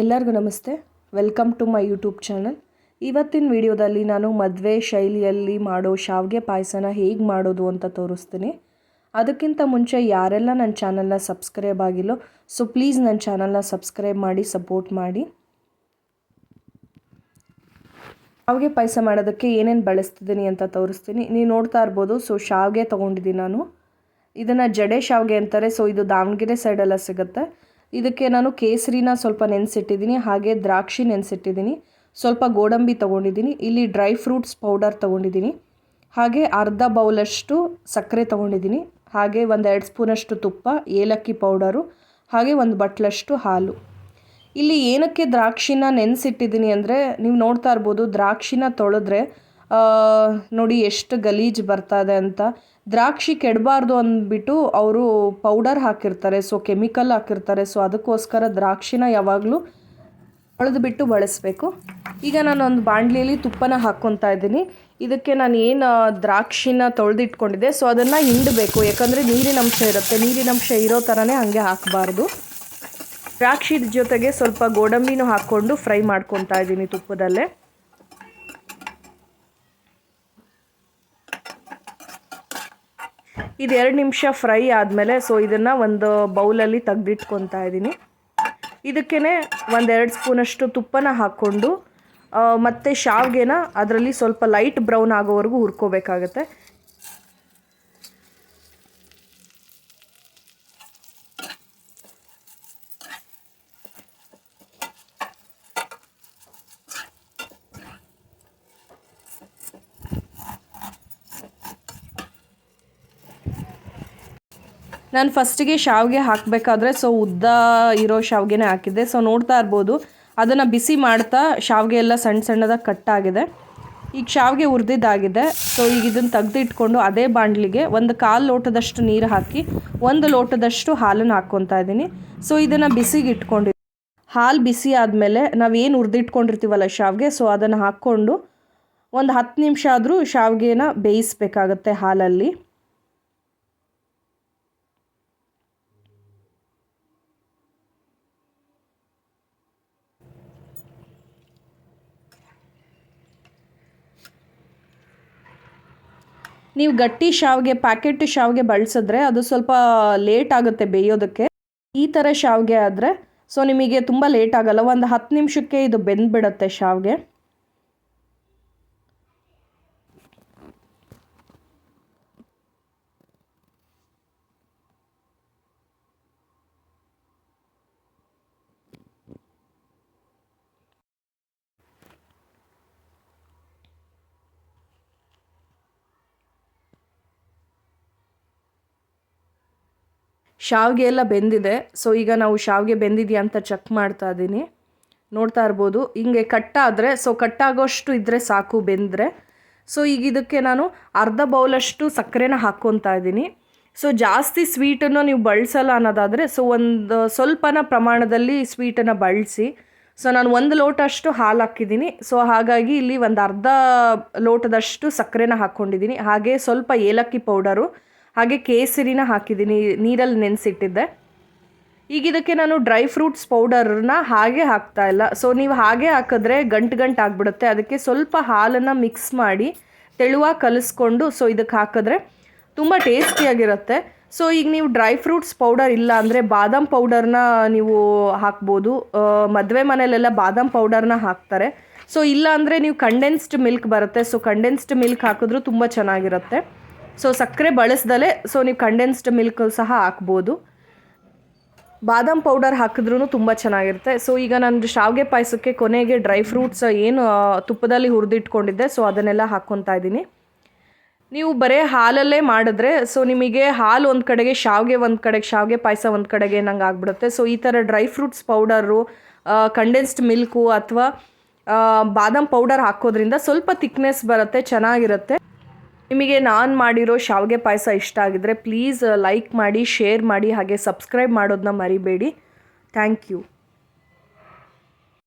ಎಲ್ಲರಿಗೂ ನಮಸ್ತೆ. Welcome to my YouTube channel ಇವತ್ತಿನ ವಿಡಿಯೋದಲ್ಲಿ ನಾನು ಮದುವೆ ಶೈಲಿಯಲ್ಲಿ ಮಾಡೋ ಶಾವಿಗೆ ಪಾಯಸನ ಹೇಗೆ ಮಾಡೋದು ಅಂತ ತೋರಿಸ್ತೀನಿ. ಅದಕ್ಕಿಂತ ಮುಂಚೆ ಯಾರೆಲ್ಲ ನನ್ನ ಚಾನಲ್ನ ಸಬ್ಸ್ಕ್ರೈಬ್ ಆಗಿಲ್ಲೋ ಸೊ ಪ್ಲೀಸ್ ನನ್ನ ಚಾನಲ್ನ ಸಬ್ಸ್ಕ್ರೈಬ್ ಮಾಡಿ ಸಪೋರ್ಟ್ ಮಾಡಿ. ಶಾವಿಗೆ ಪಾಯಸ ಮಾಡೋದಕ್ಕೆ ಏನೇನು ಬಳಸ್ತಿದ್ದೀನಿ ಅಂತ ತೋರಿಸ್ತೀನಿ. ನೀವು ನೋಡ್ತಾ ಇರ್ಬೋದು ಸೊ ಶಾವಿಗೆ ತೊಗೊಂಡಿದ್ದೀನಿ ನಾನು. ಇದನ್ನು ಜಡೆ ಶಾವಿಗೆ ಅಂತಾರೆ ಸೊ ಇದು ದಾವಣಗೆರೆ ಸೈಡೆಲ್ಲ ಸಿಗುತ್ತೆ. ಇದಕ್ಕೆ ನಾನು ಕೇಸರಿನ ಸ್ವಲ್ಪ ನೆನೆಸಿಟ್ಟಿದ್ದೀನಿ, ಹಾಗೆ ದ್ರಾಕ್ಷಿ ನೆನೆಸಿಟ್ಟಿದ್ದೀನಿ, ಸ್ವಲ್ಪ ಗೋಡಂಬಿ ತೊಗೊಂಡಿದ್ದೀನಿ, ಇಲ್ಲಿ ಡ್ರೈ ಫ್ರೂಟ್ಸ್ ಪೌಡರ್ ತೊಗೊಂಡಿದ್ದೀನಿ, ಹಾಗೆ ಅರ್ಧ ಬೌಲಷ್ಟು ಸಕ್ಕರೆ ತೊಗೊಂಡಿದ್ದೀನಿ, ಹಾಗೆ ಒಂದು ಎರಡು ಸ್ಪೂನಷ್ಟು ತುಪ್ಪ, ಏಲಕ್ಕಿ ಪೌಡರು, ಹಾಗೆ ಒಂದು ಬಟ್ಲಷ್ಟು ಹಾಲು. ಇಲ್ಲಿ ಏನಕ್ಕೆ ದ್ರಾಕ್ಷಿನ ನೆನೆಸಿಟ್ಟಿದ್ದೀನಿ ಅಂದರೆ, ನೀವು ನೋಡ್ತಾ ಇರ್ಬೋದು, ದ್ರಾಕ್ಷಿನ ತೊಳೆದ್ರೆ ನೋಡಿ ಎಷ್ಟು ಗಲೀಜು ಬರ್ತಾ ಇದೆ ಅಂತ. ದ್ರಾಕ್ಷಿ ಕೆಡಬಾರ್ದು ಅಂದ್ಬಿಟ್ಟು ಅವರು ಪೌಡರ್ ಹಾಕಿರ್ತಾರೆ, ಸೊ ಕೆಮಿಕಲ್ ಹಾಕಿರ್ತಾರೆ, ಸೊ ಅದಕ್ಕೋಸ್ಕರ ದ್ರಾಕ್ಷಿನ ಯಾವಾಗಲೂ ಬಿಟ್ಟು ಬಳಸಬೇಕು. ಈಗ ನಾನು ಒಂದು ಬಾಣಲಿಯಲ್ಲಿ ತುಪ್ಪನ ಹಾಕ್ಕೊತಾ ಇದ್ದೀನಿ. ಇದಕ್ಕೆ ನಾನು ಏನು ದ್ರಾಕ್ಷಿನ ತೊಳೆದಿಟ್ಕೊಂಡಿದ್ದೆ. ಸೊ ಅದನ್ನು ಹಿಂಡಬೇಕು. ಯಾಕಂದರೆ ನೀರಿನಂಶ ಇರುತ್ತೆ. ನೀರಿನಂಶ ಇರೋ ಥರನೇ ಹಾಗೆ ಹಾಕಬಾರ್ದು. ದ್ರಾಕ್ಷಿ ಜೊತೆಗೆ ಸ್ವಲ್ಪ ಗೋಡಂಬಿನೂ ಹಾಕ್ಕೊಂಡು ಫ್ರೈ ಮಾಡ್ಕೊತಾ ಇದ್ದೀನಿ ತುಪ್ಪದಲ್ಲೇ. ಇದು ಎರಡು ನಿಮಿಷ ಫ್ರೈ ಆದಮೇಲೆ ಸೊ ಇದನ್ನು ಒಂದು ಬೌಲಲ್ಲಿ ತೆಗೆದಿಟ್ಕೊತಾ ಇದ್ದೀನಿ ಇದಕ್ಕೇ ಒಂದೆರಡು ಸ್ಪೂನಷ್ಟು ತುಪ್ಪನ ಹಾಕ್ಕೊಂಡು ಮತ್ತು ಶಾವಿಗೆನ ಅದರಲ್ಲಿ ಸ್ವಲ್ಪ ಲೈಟ್ ಬ್ರೌನ್ ಆಗೋವರೆಗೂ ಹುರ್ಕೋಬೇಕಾಗತ್ತೆ. ನಾನು ಫಸ್ಟಿಗೆ ಶಾವಿಗೆ ಹಾಕಬೇಕಾದ್ರೆ ಸೊ ಉದ್ದ ಇರೋ ಶಾವಿಗೆನೇ ಹಾಕಿದ್ದೆ. ಸೊ ನೋಡ್ತಾ ಇರ್ಬೋದು, ಅದನ್ನು ಬಿಸಿ ಮಾಡ್ತಾ ಶಾವಿಗೆ ಎಲ್ಲ ಸಣ್ಣ ಸಣ್ಣದಾಗಿ ಕಟ್ಟಾಗಿದೆ ಈಗ ಶಾವಿಗೆ ಉರಿದಿದ್ದಾಗಿದೆ. ಸೊ ಈಗ ಇದನ್ನು ತೆಗೆದಿಟ್ಕೊಂಡು ಅದೇ ಬಾಣಲಿಗೆ ಒಂದು ಕಾಲು ಲೋಟದಷ್ಟು ನೀರು ಹಾಕಿ ಒಂದು ಲೋಟದಷ್ಟು ಹಾಲನ್ನು ಹಾಕ್ಕೊತಾ ಇದ್ದೀನಿ. ಸೊ ಇದನ್ನು ಬಿಸಿಗೆ ಇಟ್ಕೊಂಡು ಹಾಲು ಬಿಸಿ ಆದಮೇಲೆ ನಾವೇನು ಉರಿದಿಟ್ಕೊಂಡಿರ್ತೀವಲ್ಲ ಶಾವಿಗೆ, ಸೊ ಅದನ್ನು ಹಾಕ್ಕೊಂಡು ಒಂದು ಹತ್ತು ನಿಮಿಷ ಆದರೂ ಶಾವಿಗೆನ ಬೇಯಿಸ್ಬೇಕಾಗತ್ತೆ ಹಾಲಲ್ಲಿ. ನೀವು ಗಟ್ಟಿ ಶಾವಿಗೆ ಪ್ಯಾಕೆಟ್ ಶಾವಿಗೆ ಬಳಸಿದ್ರೆ ಅದು ಸ್ವಲ್ಪ ಲೇಟ್ ಆಗುತ್ತೆ ಬೇಯೋದಕ್ಕೆ. ಈ ಥರ ಶಾವಿಗೆ ಆದರೆ ಸೊ ನಿಮಗೆ ತುಂಬ ಲೇಟ್ ಆಗಲ್ಲ. ಒಂದು ಹತ್ತು ನಿಮಿಷಕ್ಕೆ ಇದು ಬೆಂದ್ಬಿಡುತ್ತೆ ಶಾವಿಗೆ. ಶಾವಿಗೆ ಎಲ್ಲ ಬೆಂದಿದೆ. ಸೊ ಈಗ ನಾವು ಶಾವಿಗೆ ಬೆಂದಿದೆಯಾ ಅಂತ ಚೆಕ್ ಮಾಡ್ತಾ ಇದ್ದೀನಿ. ನೋಡ್ತಾ ಇರ್ಬೋದು. ಹಿಂಗೆ ಕಟ್ಟಾದರೆ ಸೊ ಕಟ್ಟಾಗೋಷ್ಟು ಇದ್ದರೆ ಸಾಕು ಬೆಂದರೆ. ಸೊ ಈಗ ಇದಕ್ಕೆ ನಾನು ಅರ್ಧ ಬೌಲಷ್ಟು ಸಕ್ಕರೆನ ಹಾಕ್ಕೊತಾ ಇದ್ದೀನಿ. ಸೊ ಜಾಸ್ತಿ ಸ್ವೀಟನ್ನು ನೀವು ಬಳಸಲ್ಲ ಅನ್ನೋದಾದರೆ ಸೊ ಒಂದು ಸ್ವಲ್ಪನ ಪ್ರಮಾಣದಲ್ಲಿ ಸ್ವೀಟನ್ನು ಬಳಸಿ ಸೊ ನಾನು ಒಂದು ಲೋಟ ಅಷ್ಟು ಹಾಲು ಹಾಕಿದ್ದೀನಿ. ಸೊ ಹಾಗಾಗಿ ಇಲ್ಲಿ ಒಂದು ಅರ್ಧ ಲೋಟದಷ್ಟು ಸಕ್ಕರೆನ ಹಾಕ್ಕೊಂಡಿದ್ದೀನಿ ಹಾಗೆ ಸ್ವಲ್ಪ ಏಲಕ್ಕಿ ಪೌಡರು ಹಾಗೆ ಕೇಸರಿನ ಹಾಕಿದ್ದೀನಿ, ನೀರಲ್ಲಿ ನೆನೆಸಿಟ್ಟಿದ್ದೆ. ಈಗ ಇದಕ್ಕೆ ನಾನು ಡ್ರೈ ಫ್ರೂಟ್ಸ್ ಪೌಡರ್ನ ಹಾಗೆ ಹಾಕ್ತಾ ಇಲ್ಲ. ಸೊ ನೀವು ಹಾಗೆ ಹಾಕಿದ್ರೆ ಗಂಟು ಗಂಟು ಆಗಿಬಿಡುತ್ತೆ. ಅದಕ್ಕೆ ಸ್ವಲ್ಪ ಹಾಲನ್ನು ಮಿಕ್ಸ್ ಮಾಡಿ ತೆಳುವಾಗಿ ಕಲಿಸ್ಕೊಂಡು ಸೊ ಇದಕ್ಕೆ ಹಾಕಿದ್ರೆ ತುಂಬ ಟೇಸ್ಟಿಯಾಗಿರುತ್ತೆ ಸೊ ಈಗ ನೀವು ಡ್ರೈ ಫ್ರೂಟ್ಸ್ ಪೌಡರ್ ಇಲ್ಲ ಅಂದರೆ ಬಾದಾಮ್ ಪೌಡರ್ನ ನೀವು ಹಾಕ್ಬೋದು. ಮದುವೆ ಮನೆಯಲ್ಲೆಲ್ಲ ಬಾದಾಮ್ ಪೌಡರ್ನ ಹಾಕ್ತಾರೆ. ಸೊ ಇಲ್ಲ ಅಂದರೆ ನೀವು ಕಂಡೆನ್ಸ್ಡ್ ಮಿಲ್ಕ್ ಬರುತ್ತೆ. ಸೊ ಕಂಡೆನ್ಸ್ಡ್ ಮಿಲ್ಕ್ ಹಾಕಿದ್ರೂ ತುಂಬ ಚೆನ್ನಾಗಿರುತ್ತೆ. ಸೊ ಸಕ್ಕರೆ ಬಳಸ್ದಲೇ ಸೊ ನೀವು ಕಂಡೆನ್ಸ್ಡ್ ಮಿಲ್ಕ್ ಸಹ ಹಾಕ್ಬೋದು. ಬಾದಾಮ್ ಪೌಡರ್ ಹಾಕಿದ್ರೂ ತುಂಬ ಚೆನ್ನಾಗಿರುತ್ತೆ. ಸೊ ಈಗ ನಾನು ಶಾವಿಗೆ ಪಾಯಸಕ್ಕೆ ಕೊನೆಗೆ ಡ್ರೈ ಫ್ರೂಟ್ಸ್ ಏನು ತುಪ್ಪದಲ್ಲಿ ಹುರಿದಿಟ್ಕೊಂಡಿದ್ದೆ ಸೊ ಅದನ್ನೆಲ್ಲ ಹಾಕ್ಕೊತಾ ಇದ್ದೀನಿ. ನೀವು ಬರೀ ಹಾಲಲ್ಲೇ ಮಾಡಿದ್ರೆ ಸೊ ನಿಮಗೆ ಹಾಲು ಒಂದು ಕಡೆಗೆ, ಶಾವಿಗೆ ಒಂದು ಕಡೆಗೆ, ಶಾವಿಗೆ ಪಾಯಸ ಒಂದು ಕಡೆಗೆ ನಂಗೆ ಆಗ್ಬಿಡುತ್ತೆ. ಸೊ ಈ ಥರ dry fruits powder condensed milk ಅಥವಾ ಬಾದಾಮ್ ಪೌಡರ್ ಹಾಕೋದ್ರಿಂದ ಸ್ವಲ್ಪ ತಿಕ್ನೆಸ್ ಬರುತ್ತೆ, ಚೆನ್ನಾಗಿರುತ್ತೆ. ನಿಮಗೆ ನಾನು ಮಾಡಿರೋ ಶಾವಿಗೆ ಪಾಯಸ ಇಷ್ಟ ಆಗಿದ್ರೆ ಪ್ಲೀಸ್ ಲೈಕ್ ಮಾಡಿ ಶೇರ್ ಮಾಡಿ, ಹಾಗೆ ಸಬ್ಸ್ಕ್ರೈಬ್ ಮಾಡೋದನ್ನ ಮರಿಬೇಡಿ. Thank you